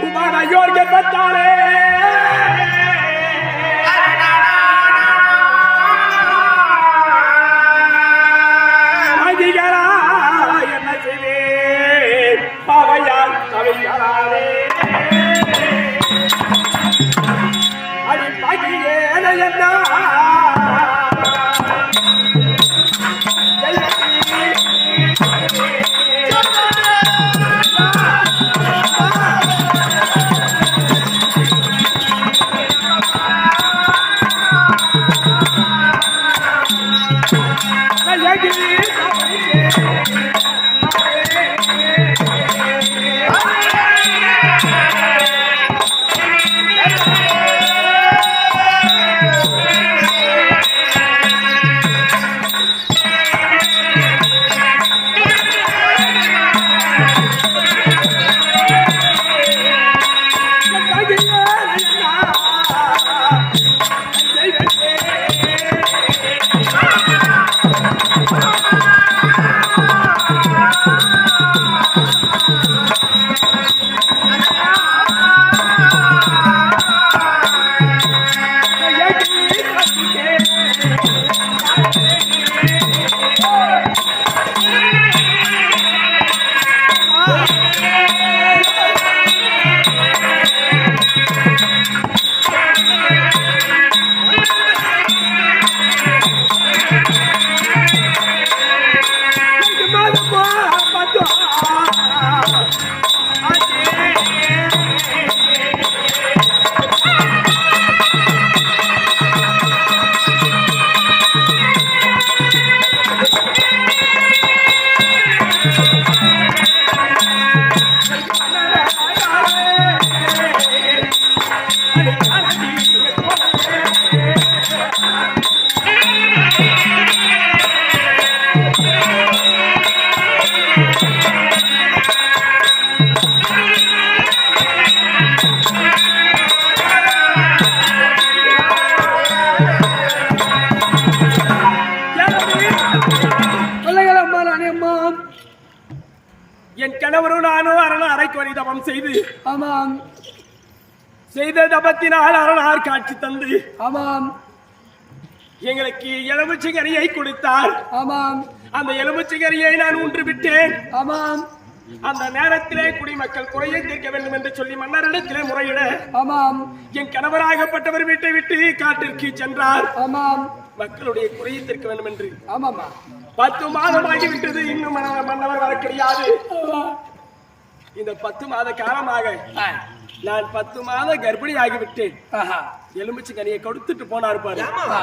உறக்கமில்லை உமானயோர்க பத்தாலே அதிகரா என்ன செய்வேன்? பாவையால் அடி என்ன? நானும் அரண அரைக்குறை தபம் செய்து. ஆமாம். செய்த தபத்தினால் அரணார் காட்சி தந்து. ஆமாம். எங்களுக்கு எலுமிச்சங்கரியை கொடுத்தார். ஆமாம். அந்த எலுமிச்சங்கரியை நான் உண்டு விட்டேன். ஆமாம். அந்த நேரத்திலே குடிமக்கள் குறையை தீர்க்க வேண்டும் என்று சொல்லி மன்னரிடத்திலே முறையிட. ஆமாம். என் கணவராகப்பட்டவர் வீட்டை விட்டு காட்டிற்கு சென்றார். ஆமாம். மக்களுடைய குறையை தீர்க்க வேண்டும் என்று. ஆமாம்மா. பத்து மாதம் ஆகிவிட்டது இன்னும் மன்ன- மன்னவர் வர கிடையாது இந்த பத்து மாத காலமாக நான் பத்து மாத கர்ப்பிணி ஆகிவிட்டேன் ஆஹா. எலுமிச்சு கனியை கொடுத்துட்டு போனார் பாரு. ஆ.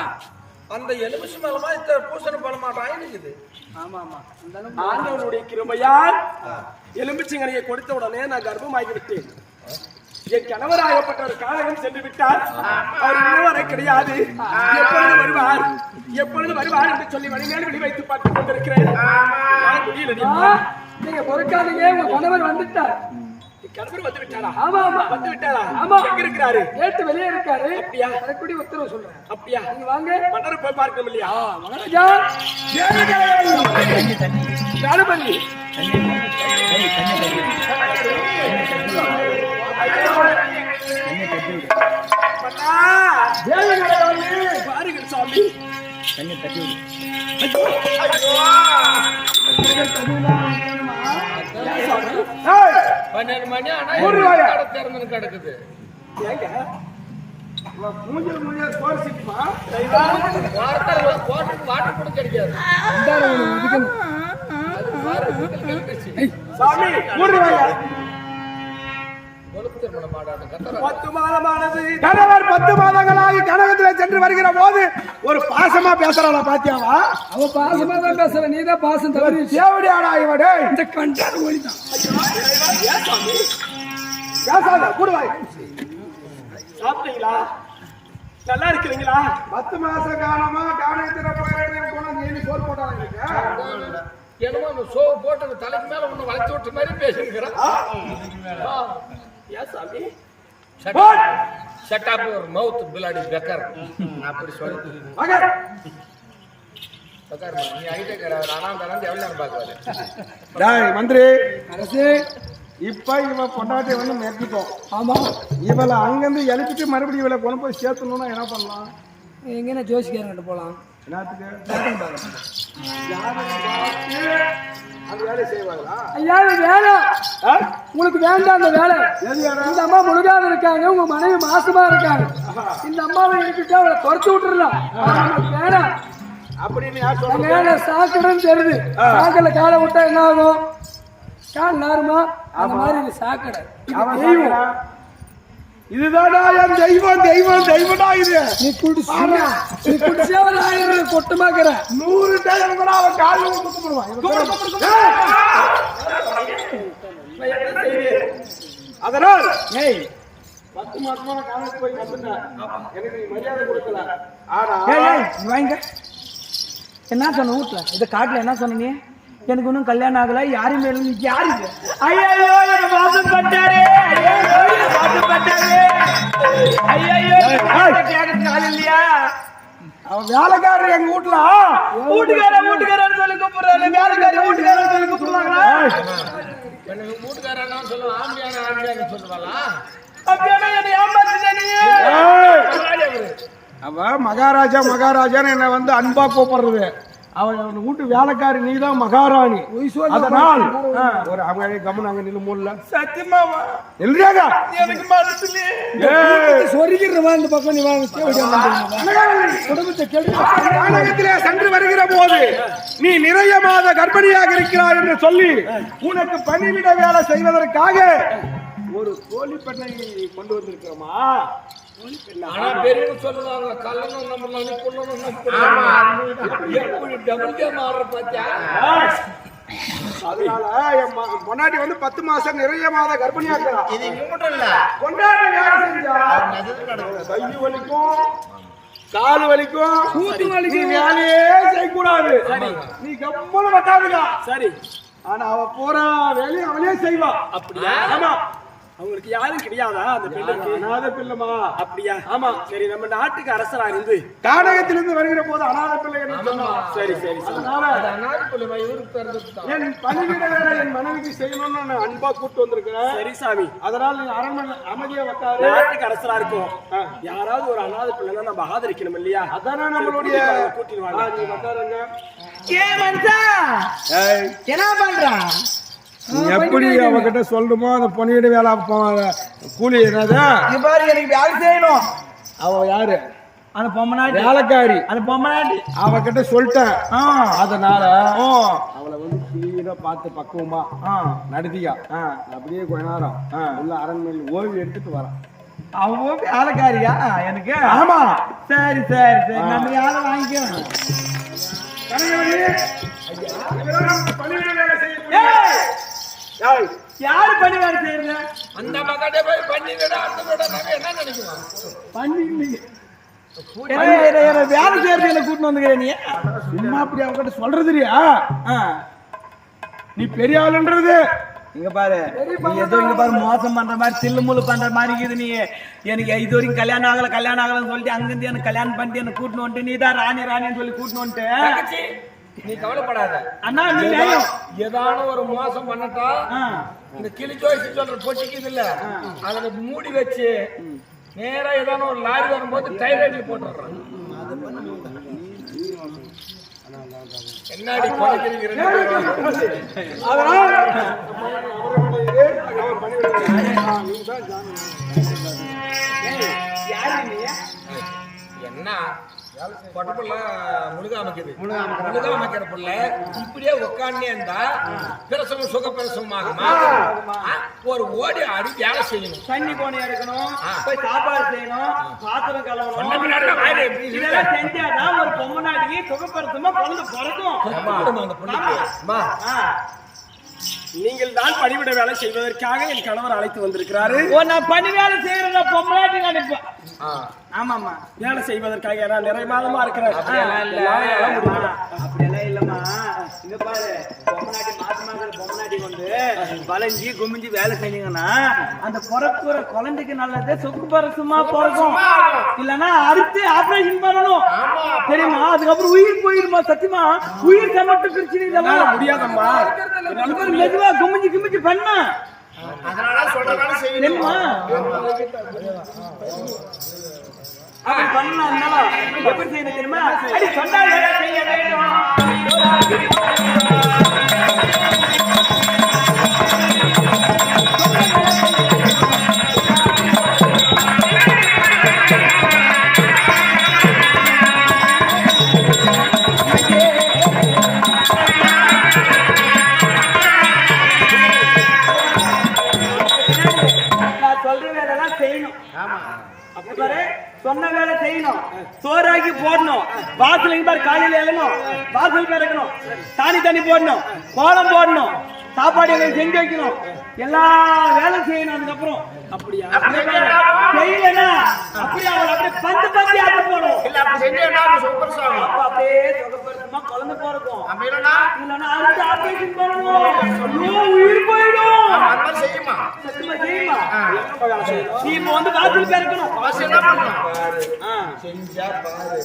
அந்த எலுமிச்சு பழமா இந்த பூசண பழமா இருக்குது ஆமா ஆமா ஆண்டவனுடைய கிருபையால் எலும்பிச்சங்கனையை கொடுத்த உடனே நான் கர்ப்பமாகி விட்டேன் என் கணவராகப்பட்ட ஒரு காலகம் சென்று விட்டார். அவர் இன்னும் வர கிடையாது. எப்பொழுது வருவார்? எப்பொழுது வருவார் என்று சொல்லி மணிமேல் வெளி வைத்து பார்த்துக் கொண்டிருக்கிறேன். என்னால் முடியலடி. ஆ, நீங்க பொறுக்காதீங்க உங்க கணவர் வந்துட்டார். கணவர் வந்து விட்டாரா ஆமா ஆமா. வந்து விட்டாரா ஆமா. எங்க இருக்கிறாரு? கேட்டு வெளியே இருக்காரு. அப்படியா? வரக்கூடிய உத்தரவு சொல்றேன். அப்படியா? நீங்க வாங்க. மன்னரை போய் பார்க்கணும் இல்லையா? மகாராஜா. கணபதி பாருங்கள் சாமி. ஏய், பன்னெண்டு மணி ஆனா திறந்து கிடக்குது மூஞ்சில மூஞ்சில சோறு சிக்குமா? வாரத்தில் கோட்டுக்கு வாட்டர் கூட கிடைக்காது சாமி? பத்து மாதமானது. கணவர் பத்து மாதங்களாகி கனகத்துல சென்று வருகிற போது ஒரு பாசமா பேசுறாளா பாத்தியாவா? அவ பாசமா தான் பேசுற நீ தான் பாசம் தவறி தேவடியாடா இவடே இந்த கண்டாரு ஓடிதான் பேசாத கூடுவாய். சாப்பிட்டீங்களா? நல்லா இருக்கிறீங்களா? பத்து மாச காலமா காணகத்துல போய் போனா நீ சோறு போட்டாங்க என்னமோ அந்த சோவு போட்டு தலைக்கு மேல ஒண்ணு வளைச்சு விட்ட மாதிரி பேசிருக்கிறேன் ஏன் சாமி ஷட் அப் ஒரு மவுத் பிலாடி பெக்கர் அப்படி சொல்லி பெக்கர் நீ ஐட்டே அனாந்தானந்து எவ்வளவு நேரம் பார்க்குவாரு டேய் மந்திரி அரசு இப்ப இவ பொண்டாட்டி வந்து மெட்டிட்டோம் ஆமா இவளை அங்கிருந்து எழுப்பிட்டு மறுபடியும் இவளை கொண்டு போய் சேர்த்தணும்னா என்ன பண்ணலாம் எங்கன்னு ஜோசிக்காரங்கிட்ட போலாம் ஐயா வேலை. உங்களுக்கு வேண்டாம் அந்த வேலை. இந்த அம்மா முழுகாம இருக்காங்க உங்க மனைவி மாசமா இருக்காங்க. இந்த அம்மாவை இருக்கிட்டு அவளை குறைச்சு நமக்கு வேணாம் வேலை. சாக்கடைன்னு தெரியுது. சாக்கடை காலை விட்டா என்ன ஆகும்? கால் நாருமா? அந்த மாதிரி சாக்கடை தெய்வம். இதுதானா என் தெய்வம் தெய்வம் தெய்வம்டா இது. நீ குடிச்சா நீ குடிச்சா ஆயிரம் கொட்டமாக்குற நூறு தெய்வம் கூட அவன் காலில் குத்து போடுவான். அதனால் ஏய். பத்து மாசமா நான் காலேஜ் போய் வந்துட்டேன். எனக்கு நீ மரியாதை கொடுக்கல. ஆனா வாங்க. என்ன சொன்ன வீட்டுல? இதை காட்டுல என்ன சொன்ன நீ? எனக்கு இன்னும் கல்யாணம் ஆகல யாரும் மேல நீ யாரு இது? ஐயோ வாசம் பட்டாரு வேலைக்காரர் எங்க வீட்டுல? வீட்டுக்கார வீட்டுக்காரன்னு சொல்லி கூப்பிடுறாரு. வேலைக்காரி வீட்டுக்காரன்னு சொல்லி கூப்பிடுறாங்களா? எனக்கு வீட்டுக்காரன் சொல்லுவான் ஆம்பியான சொல்லுவாளா என்னை! அவ மகாராஜா மகாராஜான்னு என்ன வந்து அன்பா கூப்பிடுறது. அவன் வீட்டு வேலைக்காரி நீ தான் மகாராணி. அதனால் ஒரு அவங்க கவனம் அங்க நின்று மூடல. சத்தியமாவா? இல்லையாங்க எனக்கு மனசு சொருகிறவா இந்த பக்கம் நீ குடும்பத்தை சென்று வருகிற போது நீ நிறைய மாத கர்ப்பிணியாக இருக்கிறாய் என்று சொல்லி உனக்கு பணிவிட வேலை செய்வதற்காக ஒரு கோழி பெண்ணை கொண்டு வந்திருக்கிறோமா? ஆனா பெரியவங்க சொல்லுவாங்க? கல்லணும் நம்ம கொள்ளணும் எப்படி டபுள் கேம் ஆடுற அதனால பொண்டாட்டி வந்து பத்து மாசம் நிறைய மாத கர்ப்பிணியா இருக்கிறா இது இல்ல. கொண்டாடி வேலை செஞ்சா? கை வலிக்கும் கால் வலிக்கும். கூத்து வலிக்கும். வேலையே செய்யக்கூடாது. நீ கம்மனு வட்டாதுக்கா சரி. ஆனா அவ போற வேலையை அவளே செய்வா. அப்படியா? ஆமா. அவங்களுக்கு யாரும் கிடையாதா அந்த பெண்ணுக்கு? அநாத பிள்ளைமா அப்படியா? ஆமா. சரி நம்ம நாட்டுக்கு அரசரா இருந்து. கானகத்திலிருந்து வருகிற போது அநாத பிள்ளை என்று சொன்னா? சரி சரி அனாதி என் பணிவிட வேலை என் மனைவிக்கு செய்யணும்னு நான் அன்பா கூட்டு வந்திருக்கிறேன். சரி சாமி. அதனால நீ அரண்மனை அமைதியா வைக்காது நாட்டுக்கு அரசரா இருக்கும். யாராவது ஒரு அனாதை பிள்ளைனா நம்ம ஆதரிக்கணும் இல்லையா? அதானே நம்மளுடைய கூட்டிட்டு ஆ, வாங்க. நீ உட்காருங்க. ஏ என்ன பண்றா? எப்படி அவகிட்ட சொல்லணுமோ அந்த பொன்னியிட வேலை கூலி என்னது? பாரு எனக்கு வேலை செய்யணும்? அவ யாரு? அந்த பொம்மநாட்டி வேலைக்காரி. அந்த பொம்மநாட்டி அவகிட்ட சொல்லிட்டேன். அதனால அவளை வந்து கிளீனா பார்த்து பக்குவமா நடத்தியா அப்படியே கொஞ்ச நேரம் உள்ள அரண்மனையில் ஓய்வு எடுத்துட்டு வரேன் அவ வேலைக்காரியா? எனக்கு? ஆமா. சரி சரி சரி. நம்ம வேலை ஏய், யாரு பண்ணி வேலை செய்யறது அந்த மகனே போய் பண்ணி விட அந்த விட நாங்க என்ன நினைக்கிறோம் வேலை செய்யறது என்ன கூட்டிட்டு வந்துக்கிறேன் நீ. சும்மா அப்படி அவகிட்ட சொல்றது இல்லையா? ஆ. நீ பெரிய ஆளுன்றது. இங்க பாரு நீ ஏதோ இங்க பாரு மோசம் பண்ற மாதிரி தில்லு முள்ளு பண்ற மாதிரி இருக்குது நீ. எனக்கு இது வரைக்கும் கல்யாணம் ஆகல கல்யாணம் ஆகலன்னு சொல்லிட்டு அங்கிருந்து எனக்கு கல்யாணம் பண்ணிட்டு எனக்கு கூட்டின்னு வந்துட்டு நீ தான் ராணி ராணின்னு சொல்லி கூட்டின்னு தங்கச்சி, நீ கவலைப்படாத அண்ணா நீ. ஏதான ஒரு மோசம் பண்ணட்டா. இந்த கிளி ஜோசி சொல்ற பொட்டிக்குது இல்ல அதுல மூடி வச்சு நேரா ஏதான ஒரு லாரி வரும்போது டைலைட்ல போட்டுடுறான் என்னடி. என்ன இப்படியே உட்காண்டே இருந்தா பிரசவம் சுக பிரசவமாகுமா ஒரு ஓடி ஆடி வேலை செய்யணும். தண்ணி கோணி எடுக்கணும் ஆ. போய் சாப்பாடு செய்யணும் பாத்திரம் இருக்கு? இதெல்லாம் செஞ்சாதான் ஒரு பொம்மநாட்டிக்கு சுகப்படுத்தமா குழந்தை பிறக்கும். நீங்கள் தான் பணிவிட வேலை செய்வதற்காக என் கணவர் அழைத்து வந்திருக்கிறாரு. ஓ நான் பணி வேலை செய்யறத பொம்பளாட்டி நினைப்பேன். ஆமாமா வேலை செய்வதற்காக ஏன்னா நிறைய மாதமா இருக்கிறேன் அப்படியெல்லாம் இல்லம்மா. இங்க பாரு பொம்மநாட்டி மாசமா இருக்கிற பொம்மநாட்டி கொண்டு வளைஞ்சி குமிஞ்சி வேலை செஞ்சீங்கன்னா அந்த பிறக்குற குழந்தைக்கு நல்லது சொக்கு பரசுமா பிறக்கும் இல்லன்னா அறுத்து ஆபரேஷன் பண்ணணும். தெரியுமா? அதுக்கப்புறம் உயிர் போயிருமா? சத்தியமா? உயிர் சமட்டு பிரச்சனை இதெல்லாம். முடியாதம்மா. மெதுவா குமிஞ்சு குமிஞ்சு பண்ண. அதனால சொல்றதால செய்யணும். தெரியுமா அப்படி பண்ணா எப்படி செய்யணும் தெரியுமா? அடி சொன்னால் செய்ய வேண்டும் சொல்ற வேலைலாம் செய்யணும். சொன்ன வேலை செய்யணும். சோறாக்கி போடணும். வாசல் பாரு காலையில எழணும் வாசல் பிறக்கணும் தானி தண்ணி போடணும். கோலம் போடணும். சாப்பாடு எங்களுக்கு செஞ்சு வைக்கணும். எல்லா வேலையும் செய்யணும் அதுக்கப்புறம். அப்படியா? செய்யலனா அப்படியே அவளை அப்படியே பந்து பந்தி சாங் அப்ப அப்படியே சுகப்படுத்தமா குழந்தை பிறக்கும் இல்லைன்னா அடுத்து ஆபரேஷன் பண்ணணும் உயிர் போயிடும். சத்தியமா செய்யுமா நீ இப்ப வந்து வாசல் பிறக்கணும் அவசியம் என்ன பண்ணணும் செஞ்சா பாரு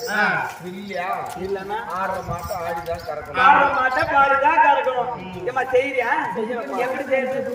இல்லையா இல்லன்னா ஆடுற மாட்டம் ஆடிதான் கறக்கணும் ஆட மாட்டா பாடிதான் கறக்கணும் ஏமா செய்யறியா எப்படி செய்யறது